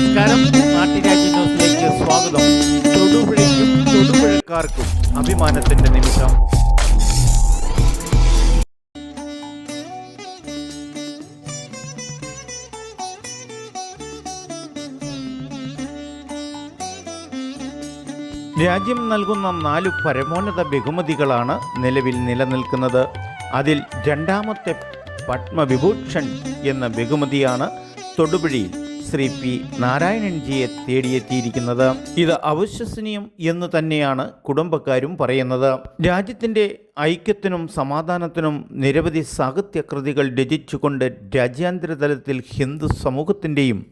നമസ്കാരം. നാട്ടുരാജ്യ ന്യൂസിലേക്ക് സ്വാഗതം. തൊടുപുഴയ്ക്കും തൊടുപുഴക്കാർക്കും അഭിമാനത്തിന്റെ നിമിഷം. രാജ്യം നൽകുന്ന നാല് പരമോന്നത ബഹുമതികളാണ് നിലവിൽ നിലനിൽക്കുന്നത്. അതിൽ രണ്ടാമത്തെ പത്മവിഭൂഷൺ എന്ന ബഹുമതിയാണ് തൊടുപുഴയിൽ ശ്രീ പി നാരായണൻജിയെ തേടിയെത്തിയിരിക്കുന്നത്. ഇത് അവിശ്വസനീയം എന്ന് തന്നെയാണ് കുടുംബക്കാരും പറയുന്നത്. രാജ്യത്തിന്റെ ഐക്യത്തിനും സമാധാനത്തിനും നിരവധി സാഹിത്യകൃതികൾ രചിച്ചുകൊണ്ട് രാജ്യാന്തര തലത്തിൽ ഹിന്ദു സമൂഹത്തിന്റെയും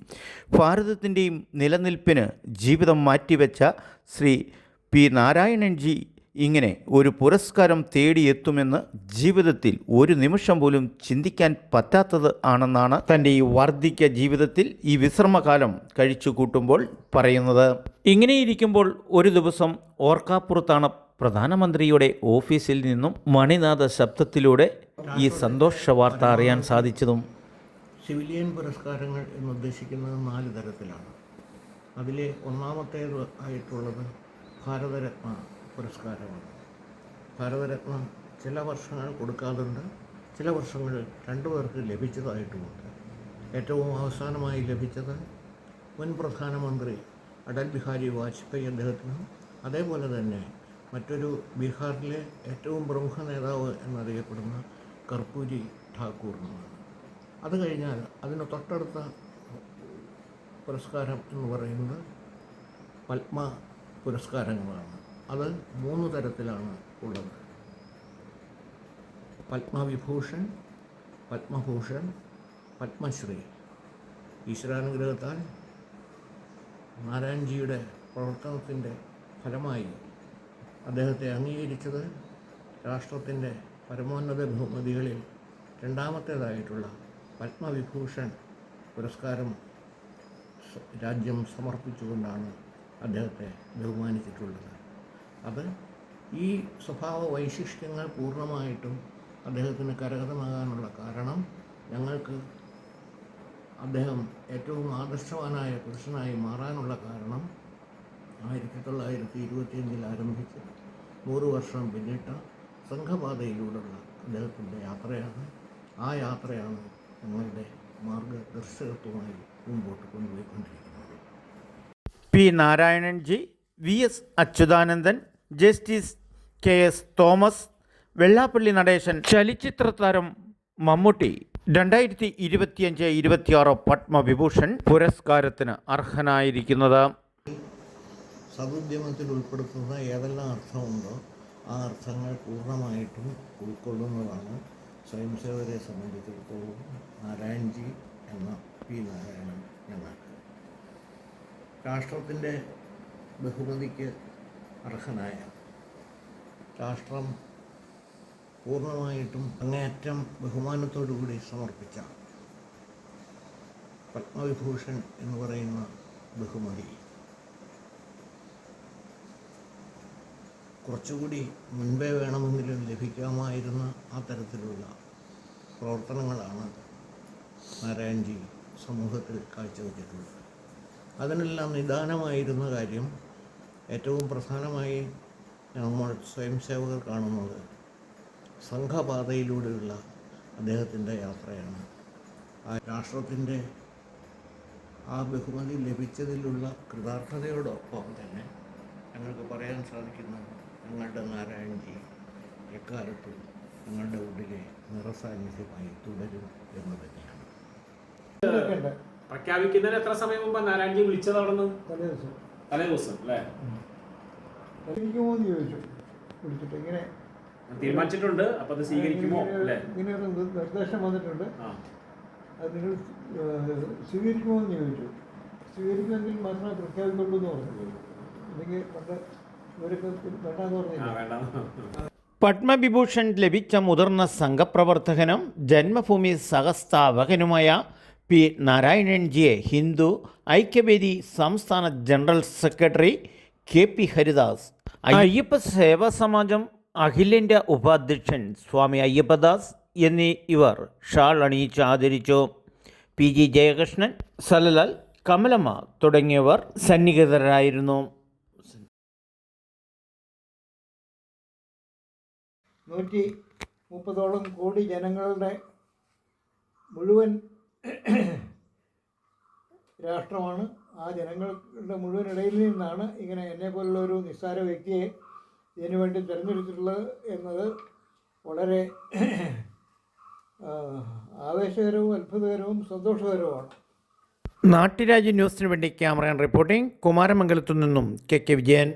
ഭാരതത്തിന്റെയും നിലനിൽപ്പിന് ജീവിതം മാറ്റിവെച്ച ശ്രീ പി നാരായണൻജി ഇങ്ങനെ ഒരു പുരസ്കാരം തേടിയെത്തുമെന്ന് ജീവിതത്തിൽ ഒരു നിമിഷം പോലും ചിന്തിക്കാൻ പറ്റാത്തത് ആണെന്നാണ് തന്റെ ഈ വർദ്ധിക്ക ജീവിതത്തിൽ ഈ വിശ്രമകാലം കഴിച്ചു കൂട്ടുമ്പോൾ പറയുന്നത്. ഇങ്ങനെയിരിക്കുമ്പോൾ ഒരു ദിവസം ഓർക്കാപ്പുറത്താണ് പ്രധാനമന്ത്രിയുടെ ഓഫീസിൽ നിന്നും മണിനാഥ ശബ്ദത്തിലൂടെ ഈ സന്തോഷ വാർത്ത അറിയാൻ സാധിച്ചതും. സിവിലിയൻ പുരസ്കാരങ്ങൾ എന്ന് ഉദ്ദേശിക്കുന്നത് നാല് തരത്തിലാണ്. അതിലെ ഒന്നാമത്തേത് ആയിട്ടുള്ളത് ഭാരതരത്ന പുരസ്കാരമാണ്. ഭാരതരത്ന ചില വർഷങ്ങൾ കൊടുക്കാറുണ്ട്. ചില വർഷങ്ങൾ രണ്ടു പേർക്ക് ലഭിച്ചതായിട്ടുമുണ്ട്. ഏറ്റവും അവസാനമായി ലഭിച്ചത് മുൻ പ്രധാനമന്ത്രി അടൽ ബിഹാരി വാജ്പേയി അദ്ദേഹത്തിനും അതേപോലെ തന്നെ മറ്റൊരു ബീഹാറിലെ ഏറ്റവും പ്രമുഖ നേതാവ് എന്നറിയപ്പെടുന്ന കർപ്പൂരി ഠാക്കൂറിനുമാണ്. അത് കഴിഞ്ഞാൽ അതിന് തൊട്ടടുത്ത പുരസ്കാരം എന്ന് പറയുന്നത് പത്മ പുരസ്കാരങ്ങളാണ്. അത് മൂന്ന് തരത്തിലാണ് ഉള്ളത്. പത്മവിഭൂഷൺ പത്മഭൂഷൺ പത്മശ്രീ. ഈശ്വരാനുഗ്രഹത്താൽ നാരായൺജിയുടെ പ്രവർത്തനത്തിന്റെ ഫലമായി അദ്ദേഹത്തെ അംഗീകരിച്ചത് രാഷ്ട്രത്തിന്റെ പരമോന്നത ബഹുമതികളിൽ രണ്ടാമത്തേതായിട്ടുള്ള പത്മവിഭൂഷൺ പുരസ്കാരം രാജ്യം സമർപ്പിച്ചുകൊണ്ടാണ് അദ്ദേഹത്തെ ബഹുമാനിച്ചിട്ടുള്ളത്. അത് ഈ സ്വഭാവ വൈശിഷ്ട്യങ്ങൾ പൂർണമായിട്ടും അദ്ദേഹത്തിന് കരഗതമാകാനുള്ള കാരണം ഞങ്ങൾക്ക് അദ്ദേഹം ഏറ്റവും ആദർശവാനായ പുരുഷനായി മാറാനുള്ള കാരണം ആയിരത്തി തൊള്ളായിരത്തി ഇരുപത്തിയഞ്ചിൽ ആരംഭിച്ച് നൂറ് വർഷം പിന്നിട്ട സംഘപാതയിലൂടെയുള്ള അദ്ദേഹത്തിന്റെ യാത്രയാണ്. ആ യാത്രയാണ് ഞങ്ങളുടെ മാർഗദർശകത്വമായി മുമ്പോട്ട് കൊണ്ടുപോയിക്കൊണ്ടിരിക്കുന്നത്. P Narayananji V S Achuthanandan justice K S Thomas Vellappally Natesan ചലച്ചിത്ര താരം മമ്മൂട്ടി രണ്ടായിരത്തി ഇരുപത്തിയഞ്ച് ഇരുപത്തിയാറ് പത്മവിഭൂഷൺ പുരസ്കാരത്തിന് അർഹനായിരിക്കുന്നത്. സതുദ്യമത്തിൽ ഉൾപ്പെടുത്തുന്ന ഏതെല്ലാം അർത്ഥമുണ്ടോ ആ അർത്ഥങ്ങൾ പൂർണമായിട്ടും ഉൾക്കൊള്ളുന്നതാണ് സ്വയംസേവരെ സംബന്ധിച്ചിടത്തോളം നാരായൺജി എന്ന പി നാരായണൻ ഞങ്ങൾക്ക് രാഷ്ട്രത്തിന്റെ ബഹുമതിക്ക് അർഹനായ രാഷ്ട്രം പൂർണമായിട്ടും അങ്ങേയറ്റം ബഹുമാനത്തോടുകൂടി സമർപ്പിച്ച പത്മവിഭൂഷൺ എന്ന് പറയുന്ന ബഹുമതി. കുറച്ചുകൂടി മുൻപേ വേണമെങ്കിലും ലഭിക്കാമായിരുന്ന ആ തരത്തിലുള്ള പ്രവർത്തനങ്ങളാണ് നാരായൺജി സമൂഹത്തിൽ കാഴ്ചവെച്ചിട്ടുള്ളത്. അതിനെല്ലാം നിദാനമായിരുന്ന കാര്യം ഏറ്റവും പ്രധാനമായി നമ്മൾ സ്വയം സേവകർ കാണുന്നത് സംഘപാതയിലൂടെയുള്ള അദ്ദേഹത്തിന്റെ യാത്രയാണ്. ആ രാഷ്ട്രത്തിന്റെ ആ ബഹുമതി ലഭിച്ചതിലുള്ള കൃതാർത്ഥതയോടൊപ്പം തന്നെ ഞങ്ങൾക്ക് പറയാൻ സാധിക്കുന്ന ഞങ്ങളുടെ നാരായണജി എക്കാലത്തും ഞങ്ങളുടെ ഉള്ളിലെ നിറസാന്നിധ്യമായി തുടരും എന്ന് തന്നെയാണ്. പ്രഖ്യാപിക്കുന്നതിന് എത്ര സമയം മുമ്പ് നാരായണജി വിളിച്ചത് അവിടെ നിന്ന് തലേ ദിവസം അല്ലേ? സ്വീകരിക്കുമോ എന്ന് ചോദിച്ചു വിളിച്ചിട്ട് ഇങ്ങനെ തീരുമാനിച്ചിട്ടുണ്ട്. അപ്പൊ അത് സ്വീകരിക്കുമോ? അല്ലേ? ഇങ്ങനെ ഒരു നിർദ്ദേശം വന്നിട്ടുണ്ട്. ആ. അത് നിങ്ങൾ സ്വീകരിക്കുമോ എന്ന് ചോദിച്ചു. സ്വീകരിക്കുമെങ്കിൽ മാത്രമേ പ്രഖ്യാപിക്കുള്ളൂ എന്ന് പറഞ്ഞു. അല്ലെങ്കിൽ പണ്ട് ഇവരൊക്കെ വേണ്ടാന്ന് വേണ്ട പത്മവിഭൂഷൺ ലഭിച്ച മുതിർന്ന സംഘപ്രവർത്തകനും ജന്മഭൂമി സഹസ്ഥാപകനുമായ പി നാരായണൻജിയെ ഹിന്ദു ഐക്യവേദി സംസ്ഥാന general secretary K P Haridas. Ayyappa Seva Samajam അഖിലേന്ത്യാ ഉപാധ്യക്ഷൻ സ്വാമി അയ്യപ്പദാസ് എന്നീ ഇവർ ഷാൾ അണിയിച്ച് ആദരിച്ചു. പി ജി ജയകൃഷ്ണൻ സലലാൽ കമലമ്മ തുടങ്ങിയവർ സന്നിഹിതരായിരുന്നു. നൂറ്റി മുപ്പതോളം കോടി ജനങ്ങളുടെ മുഴുവൻ രാഷ്ട്രമാണ്. ആ ജനങ്ങളുടെ മുഴുവൻ ഇടയിൽ നിന്നാണ് ഇങ്ങനെ എന്നെ പോലുള്ള ഒരു നിസ്സാര വ്യക്തിയെ ഇതിനു വേണ്ടി തിരഞ്ഞെടുത്തിട്ടുള്ളത് എന്നത് വളരെ ആവേശകരവും അത്ഭുതകരവും സന്തോഷകരവുമാണ്. നാട്ടുരാജ്യ ന്യൂസിന് വേണ്ടി ക്യാമറ റിപ്പോർട്ടിംഗ്. കുമാരമംഗലത്തു നിന്നും കെ കെ വിജയൻ.